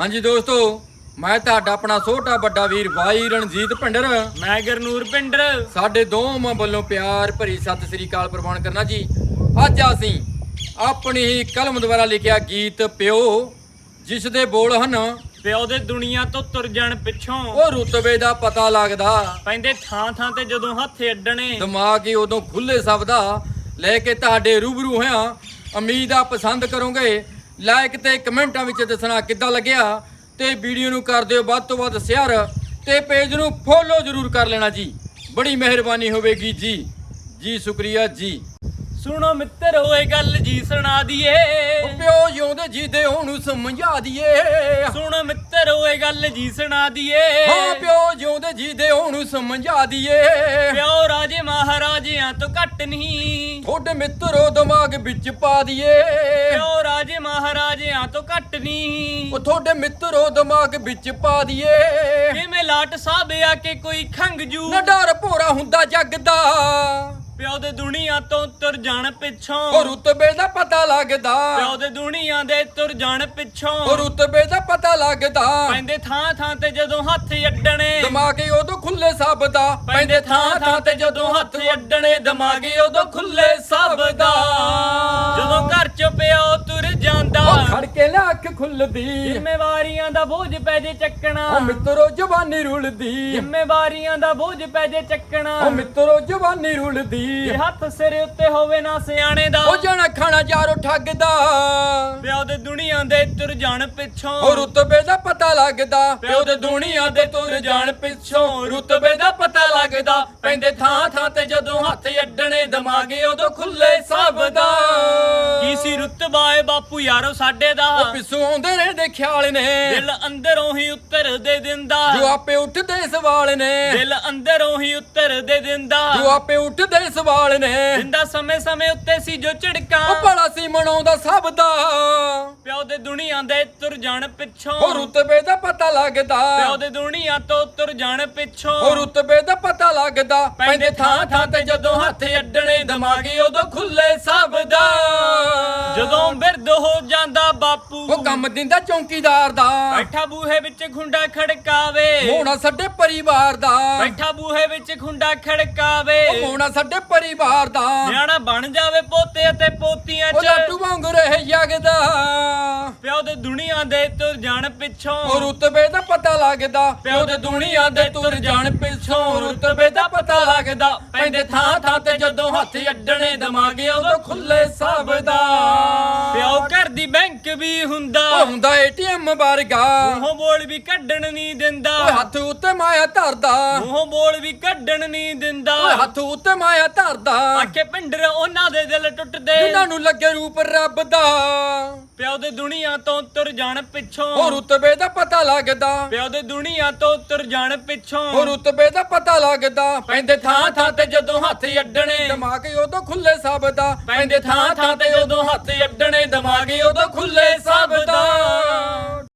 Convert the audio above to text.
ਹਾਂਜੀ ਦੋਸਤੋ ਮੈਂ ਤੁਹਾਡਾ ਆਪਣਾ ਛੋਟਾ ਵੱਡਾ ਵੀਰ ਭਾਈ ਰਣਜੀਤ ਭਿੰਡਰ। ਮੈਂ ਗਰਨੂਰ ਪਿੰਡਰ ਸਾਡੇ ਦੋਵਾਂ ਵੱਲੋਂ ਪਿਆਰ ਭਰੀ ਸਤਿ ਸ੍ਰੀ ਅਕਾਲ ਪ੍ਰਵਾਨ ਕਰਨਾ ਜੀ। ਅੱਜ ਅਸੀਂ ਆਪਣੀ ਹੀ ਕਲਮ ਦੁਆਰਾ ਲਿਖਿਆ ਗੀਤ ਪਿਓ ਜਿਸ ਦੇ ਬੋਲ ਹਨ ਪਿਓ ਦੇ ਦੁਨੀਆ ਤੋਂ ਤੁਰ ਜਾਣ ਪਿੱਛੋਂ। ਉਹ ਰੁਤਬੇ ਦਾ ਪਤਾ ਲੱਗਦਾ। ਪੈਂਦੇ ਥਾਂ ਥਾਂ ਤੇ ਜਦੋਂ ਹੱਥ ਅੱਡਣੇ। ਦਿਮਾਗ ਹੀ ਉਦੋਂ ਖੁੱਲੇ ਸਬਦਾ ਲੈ ਕੇ ਤੁਹਾਡੇ ਰੂਬਰੂ ਹੋਇਆ ਉਮੀਦ ਆ ਪਸੰਦ ਕਰੋਗੇ। ਲਾਇਕ ਤੇ ਕਮੈਂਟਾਂ ਵਿੱਚ ਦੱਸਣਾ ਕਿੱਦਾਂ ਲੱਗਿਆ ਤੇ ਵੀਡੀਓ ਨੂੰ ਕਰ ਦਿਓ ਵੱਧ ਤੋਂ ਵੱਧ ਸ਼ੇਅਰ ਤੇ ਪੇਜ ਨੂੰ ਫੋਲੋ ਜ਼ਰੂਰ ਕਰ ਲੈਣਾ ਜੀ। ਬੜੀ ਮਿਹਰਬਾਨੀ ਹੋਵੇਗੀ ਜੀ। ਜੀ ਸ਼ੁਕਰੀਆ ਜੀ। ਸੁਣੋ ਮਿੱਤਰ ਹੋਏ ਗੱਲ ਜੀ ਸੁਣਾ ਦਈਏ। ਪਿਓ ਜਿਉਂਦੇ ਜੀ ਦੇ ਉਹਨੂੰ ਸਮਝਾ ਦਈਏ। ਸੁਣ ਹੋਏ ਗੱਲ ਜੀ ਸੁਣਾ ਦਈਏ। ਹਾਂ ਪਿਓ ਜਿਉਂਦੇ ਜੀ ਦੇ ਉਹਨੂੰ ਸਮਝਾ ਦਈਏ। ਪਿਓ ਰਾਜੇ ਮਹਾਰਾਜਿਆਂ ਤੋਂ ਘੱਟ ਨਹੀਂ। ਤੁਹਾਡੇ ਮਿੱਤਰੋ ਦਿਮਾਗ ਵਿੱਚ ਪਾ ਦਈਏ। ਪਿਓ ਰਾਜੇ ਮਹਾਰਾਜਿਆਂ ਤੋਂ ਘੱਟ ਨਹੀਂ। ਉਹ ਤੁਹਾਡੇ ਮਿੱਤਰੋ ਦਿਮਾਗ ਵਿੱਚ ਪਾ ਦਈਏ। ਕਿਵੇਂ ਲਾਟ ਸਾਹਿਬ ਆ ਕੇ ਕੋਈ ਖੰਗ ਜੂ ਨਾ ਡਰ ਭੋਰਾ ਹੁੰਦਾ ਜੱਗ ਦਾ। ਪਿਓ ਦੇ ਦੁਨੀਆ ਤੋਂ ਤੁਰ ਜਾਣ ਪਿੱਛੋਂ। ਉਹ ਰੁਤਬੇ ਦਾ ਪਤਾ ਲੱਗਦਾ। ਪਿਓ ਦੇ ਦੁਨੀਆ ਦੇ ਤੁਰ ਜਾਣ ਪਿੱਛੋਂ। ਉਹ ਰੁਤਬੇ ਦਾ ਪਤਾ ਲੱਗਦਾ। ਪੈਂਦੇ ਥਾਂ ਥਾਂ ਤੇ ਜਦੋਂ ਹੱਥ ਅੱਡਣੇ। ਦਿਮਾਗੇ ਉਦੋਂ ਖੁੱਲੇ ਸਭ ਦਾ ਪੈਂਦੇ ਥਾਂ ਥਾਂ ਤੇ ਜਦੋਂ ਹੱਥ ਅੱਡਣੇ ਦਿਮਾਗੇ ਉਦੋਂ ਖੁੱਲੇ ਸਭ ਦਾ ਜਦੋਂ ਘਰ ਚ ਪਿਓ ਤੁਰ ਜਾਂਦਾ। ਉਹ ਖੜ ਕੇ ਲੈ ਅੱਖ ਖੁੱਲਦੀ। ਜ਼ਿੰਮੇਵਾਰੀਆਂ ਦਾ ਬੋਝ ਪੈ ਜੇ ਚੱਕਣਾ। ਉਹ ਮਿੱਤਰੋ ਜਵਾਨੀ ਰੁਲਦੀ। ਜ਼ਿੰਮੇਵਾਰੀਆਂ ਦਾ ਬੋਝ ਪੈ ਜੇ ਚੱਕਣਾ। ਉਹ ਮਿੱਤਰੋ ਜਵਾਨੀ ਰੁਲਦੀ। ਜੇ ਹੱਥ ਸਿਰ ਉੱਤੇ ਹੋਵੇ ਨਾ ਸਿਆਣੇ ਦਾ। ਉਹ ਜਾਣਾ ਖਾਣਾ ਯਾਰੋ ਠੱਗਦਾ। ਪਿਓ ਦੇ ਦੁਨੀਆ ਦੇ ਤੁਰ ਜਾਣ ਪਿੱਛੋਂ। ਉਹ ਰੁਤਬੇ ਦਾ ਪਤਾ ਲੱਗਦਾ। ਪਿਓ ਦੇ ਦੁਨੀਆ ਦੇ ਤੁਰ ਜਾਣ ਪਿੱਛੋਂ। ਰੁਤਬੇ ਦਾ ਪਤਾ ਲੱਗਦਾ। ਪੈਂਦੇ ਥਾਂ ਥਾਂ ਤੇ ਜਦੋਂ ਹੱਥ ਅੱਡਣੇ ਦਿਮਾਗੇ ਉਦੋਂ ਖੁੱਲੇ ਸਭ ਦਾ। ਕੀ ਸੀ ਰੁਤਬਾ ਏ ਬਾਪੂ ਯਾਰੋ ਸਾਡੇ ਦਾ? ਉਹ ਪਿੱਛੋਂ ਆਉਂਦੇ ਨੇ ਦੇ ਖਿਆਲ ਨੇ। ਦਿਲ ਅੰਦਰੋਂ ਹੀ ਉੱਤਰ ਦੇ ਦਿੰਦਾ। ਜੋ ਆਪੇ ਉੱਠਦੇ ਸਵਾਲ ਨੇ। ਦਿਲ ਅੰਦਰੋਂ ਹੀ ਉੱਤਰ ਦੇ ਦਿੰਦਾ। ਜੋ ਆਪੇ ਉੱਠਦੇ ਸਵਾਲ ਨੇ। ਦਿੰਦਾ ਸਮੇਂ ਸਮੇਂ ਉੱਤੇ ਸੀ ਜੋ ਝੜਕਾਂ। ਉਹ ਬੜਾ ਸੀ ਮਨਾਉਂਦਾ ਸਭ ਦਾ। ਪਿਓ ਦੇ ਦੁਨੀਆ ਦੇ ਤੁਰ ਜਾਣ ਪਿੱਛੋਂ। ਉਹ ਰੁਤਬੇ ਦਾ ਪਤਾ ਲੱਗਦਾ। ਪਿਓ ਦੇ ਦੁਨੀਆ ਤੋਂ ਤੁਰ ਜਾਣ ਪਿੱਛੋਂ। ਉਹ ਰੁਤਬੇ ਦਾ ਪਤਾ ਲੱਗਦਾ। ਪੈਂਦੇ ਥਾਂ ਥਾਂ ਤੇ ਜਦੋਂ ਹੱਥ ਅੱਡਣੇ ਦਿਮਾਗੇ ਉਦੋਂ ਖੁੱਲੇ। ਬਾਪੂ ਉਹ ਕੰਮ ਦਿੰਦਾ ਚੌਂਕੀਦਾਰ ਦਾ। ਬੈਠਾ ਬੂਹੇ ਵਿੱਚ ਖੁੰਡਾ ਖੜਕਾਵੇ। ਹੋਣਾ ਸਾਡੇ ਪਰਿਵਾਰ ਦਾ। ਬੈਠਾ ਬੂਹੇ ਵਿੱਚ ਖੁੰਡਾ ਖੜਕਾਵੇ। ਉਹ ਹੋਣਾ ਸਾਡੇ ਪਰਿਵਾਰ ਦਾ। ਨਿਆਣਾ ਬਣ ਜਾਵੇ ਪੋਤੇ ਅਤੇ ਪੋਤੀਆਂ ਉਹ ਚ। ਲੱਡੂ ਵਾਂਗੂ ਰਹੇ ਜਗਦਾ। ਪਿਓ ਦੇ ਦੁਨੀਆ ਦੇ ਤੁਰ ਜਾਣ ਪਿੱਛੋਂ। ਉਹ ਰੁਤਬੇ ਦਾ ਪਤਾ ਲੱਗਦਾ। ਪਿਓ ਦੇ ਦੁਨੀਆ ਦੇ ਤੁਰ ਜਾਣ ਪਿੱਛੋਂ। ਰੁਤਬੇ ਦਾ ਪਤਾ ਲੱਗਦਾ। ਪੈਂਦੇ ਥਾਂ ਥਾਂ ਤੇ ਜਦੋਂ ਹੱਥ ਅੱਡਣੇ ਦਿਮਾਗੇ ਉਦੋਂ ਖੁੱਲੇ ਸਭ ਦਾ। ਪਿਓ ਘਰ ਦੀ ਬੈਂਕ ਵੀ ਹੁੰਦਾ। ਉਹ ਹੁੰਦਾ ਏਟੀਐਮ ਵਰਗਾ। ਮੂੰਹੋਂ ਬੋਲ ਵੀ ਕੱਢਣ ਨਹੀਂ ਦਿੰਦਾ। ਓਏ ਹੱਥ ਉੱਤੇ ਮਾਇਆ ਧਰਦਾ। ਮੂੰਹੋਂ ਬੋਲ ਵੀ ਕੱਢਣ ਨਹੀਂ ਦਿੰਦਾ। ਓਏ ਹੱਥ ਉੱਤੇ ਮਾਇਆ ਧਰਦਾ। ਆਖੇ ਪਿੰਡਰ ਉਹਨਾਂ ਦੇ ਦਿਲ ਟੁੱਟਦੇ। ਜਿਨ੍ਹਾਂ ਨੂੰ ਲੱਗੇ ਰੂਪ ਰੱਬ ਦਾ। ਪਿਓ ਦੇ ਦੁਨੀਆ ਤੋਂ ਤੁਰ ਜਾਣ ਪਿੱਛੋਂ। ਉਹ ਰੁਤਬੇ ਦਾ ਪਤਾ ਲੱਗਦਾ। ਪਿਓ ਦੇ ਦੁਨੀਆ ਤੋਂ ਤੁਰ ਜਾਣ ਪਿੱਛੋਂ। ਉਹ ਰੁਤਬੇ ਦਾ ਪਤਾ ਲੱਗਦਾ। ਪੈਂਦੇ ਥਾਂ ਥਾਂ ਤੇ ਜਦੋਂ ਹੱਥ ਅੱਡਣੇ। ਦਿਮਾਗੇ ਉਦੋਂ ਖੁੱਲੇ ਸਭ ਦਾ। ਪੈਂਦੇ ਥਾਂ ਥਾਂ ਤੇ ਜਦੋਂ ਹੱਥ ਅੱਡਣੇ ਦਿਮਾਗੇ ਉਦੋਂ ਖੁੱਲੇ ਸਭ ਦਾ।